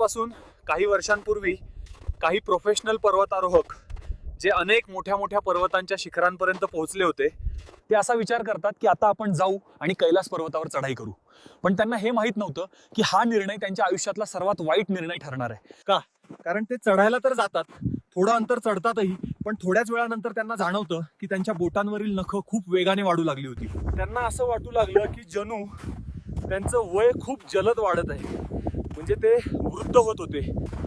आजपासून काही वर्षांपूर्वी काही प्रोफेशनल पर्वतारोहक जे अनेक मोठ्या मोठ्या पर्वतांच्या शिखरांपर्यंत पोहोचले होते ते असा विचार करतात की आता आपण जाऊ आणि कैलास पर्वतावर चढाई करू. पण त्यांना हे माहीत नव्हतं की हा निर्णय त्यांच्या आयुष्यातला सर्वात वाईट निर्णय ठरणार आहे. का? कारण ते चढायला तर जातात थोडं अंतर चढतातही पण थोड्याच वेळानंतर त्यांना जाणवतं की त्यांच्या बोटांवरील नखं खूप वेगाने वाढू लागली होती. त्यांना असं वाटू लागलं की जणू त्यांचं वय खूप जलद वाढत आहे. म्हणजे ते वृद्ध होत होते.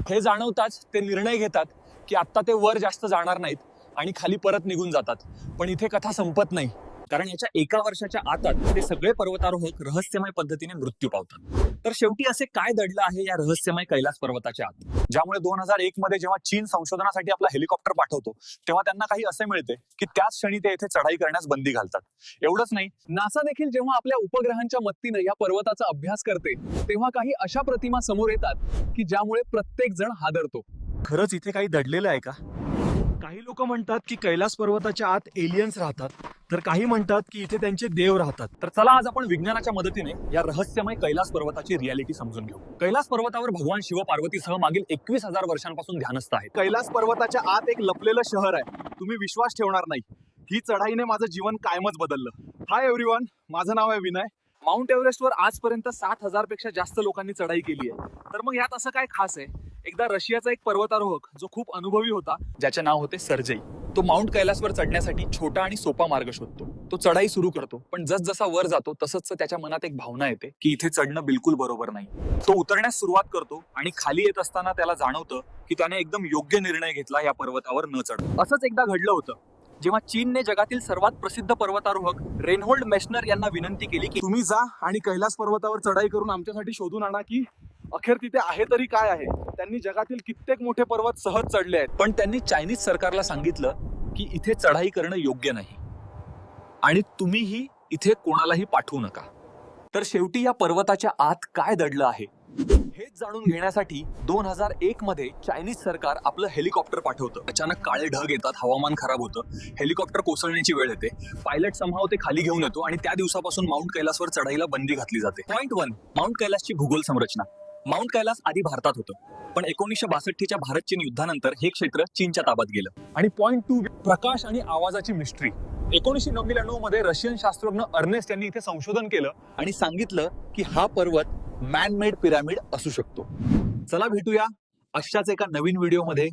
हे जाणवताच ते निर्णय घेतात की आत्ता ते वर जास्त जाणार नाहीत आणि खाली परत निघून जातात. पण इथे कथा संपत नाही. कारण याच्या एका वर्षाच्या आतात ते सगळे पर्वतारोहक रहस्यमय पद्धतीने मृत्यू पावतात. तर शेवटी असे काय दडलं आहे या रहस्यमय कैलास पर्वताच्या आत? ज्यामुळे दोन हजार एक मध्ये जेव्हा चीन संशोधनासाठी आपला हेलिकॉप्टर पाठवतो तेव्हा त्यांना काही असे मिळते की त्याच क्षणी ते येथे चढाई करण्यास बंदी घालतात. एवढंच नाही नासा देखील जेव्हा आपल्या उपग्रहांच्या मदतीने या पर्वताचा अभ्यास करते तेव्हा काही अशा प्रतिमा समोर येतात की ज्यामुळे प्रत्येक जण हादरतो. खरंच इथे काही दडलेलं आहे का? काही लोक म्हणतात की कैलास पर्वताच्या आत एलियन्स राहतात. तर काही म्हणतात की इथे त्यांचे देव राहतात. तर चला आज आपण विज्ञानाच्या मदतीने या रहस्यमय कैलास पर्वताची रियालिटी समजून घेऊ. कैलास पर्वतावर भगवान शिव पार्वतीसह मागील एकवीस हजार वर्षांपासून ध्यानस्थ आहे कैलास पर्वताच्या आत एक लपलेलं शहर आहे. तुम्ही विश्वास ठेवणार नाही. ही चढाईने माझं जीवन कायमच बदललं. हाय एव्हरीवन माझं नाव आहे विनय. माउंट एव्हरेस्टवर आजपर्यंत सात हजारपेक्षा जास्त लोकांनी चढाई केली आहे. तर मग यात असं काय खास आहे? एकदा रशियाचा एक पर्वतारोहक जो खूप अनुभवी होता ज्याचे नाव होते सर्जई. तो माउंट कैलासवर चढण्यासाठी छोटा आणि सोपा मार्ग शोधतो. तो चढाई सुरू करतो. पण जसजसा वर जातो तसंच त्याच्या मनात एक भावना येते की इथे चढणं बिलकुल बरोबर नाही. तो उतरण्यास सुरुवात करतो आणि खाली येत असताना त्याला जाणवतं की त्याने एकदम योग्य निर्णय घेतला या पर्वतावर न चढ. असंच एकदा घडलं होतं. जेव्हा चीनने जगातील सर्वात प्रसिद्ध पर्वतारोहक रेनहोल्ड मेशनर यांना विनंती केली की तुम्ही जा आणि कैलास पर्वतावर चढाई करून आमच्यासाठी शोधून आणा की अखेर तिथे आहे तरी काय आहे? त्यांनी जगातील कित्येक मोठे पर्वत सहज चढले आहेत. पण त्यांनी चायनीज सरकारला सांगितलं की इथे चढाई करणं योग्य नाही. आणि तुम्हीही इथे कोणालाही पाठवू नका. तर शेवटी या पर्वताच्या आत काय दडलं आहे? हेच जाणून घेण्यासाठी दोन हजार एक मध्ये चायनीज सरकार आपलं हेलिकॉप्टर पाठवतं. अचानक काळे ढग येतात हवामान खराब होतं. हेलिकॉप्टर कोसळण्याची वेळ येते. पायलट संभाव ते खाली घेऊन येतो आणि त्या दिवसापासून माउंट कैलासवर चढाईला बंदी घातली जाते. पॉईंट वन माउंट कैलासची भूगोल संरचना. माउंट कैलास आधी भारतात होतं. पण एकोणीसशे बासष्टच्या भारत चीन युद्धानंतर हे क्षेत्र चीनच्या ताब्यात गेलं. आणि पॉईंट टू प्रकाश आणि आवाजाची मिस्ट्री एकोणीसशे नव्याण्णवमध्ये रशियन शास्त्रज्ञ अर्नेस्ट यांनी इथे संशोधन केलं आणि सांगितलं की हा पर्वत मॅन मेड पिरामिड असू शकतो. चला भेटूया अशाच एका नवीन व्हिडिओमध्ये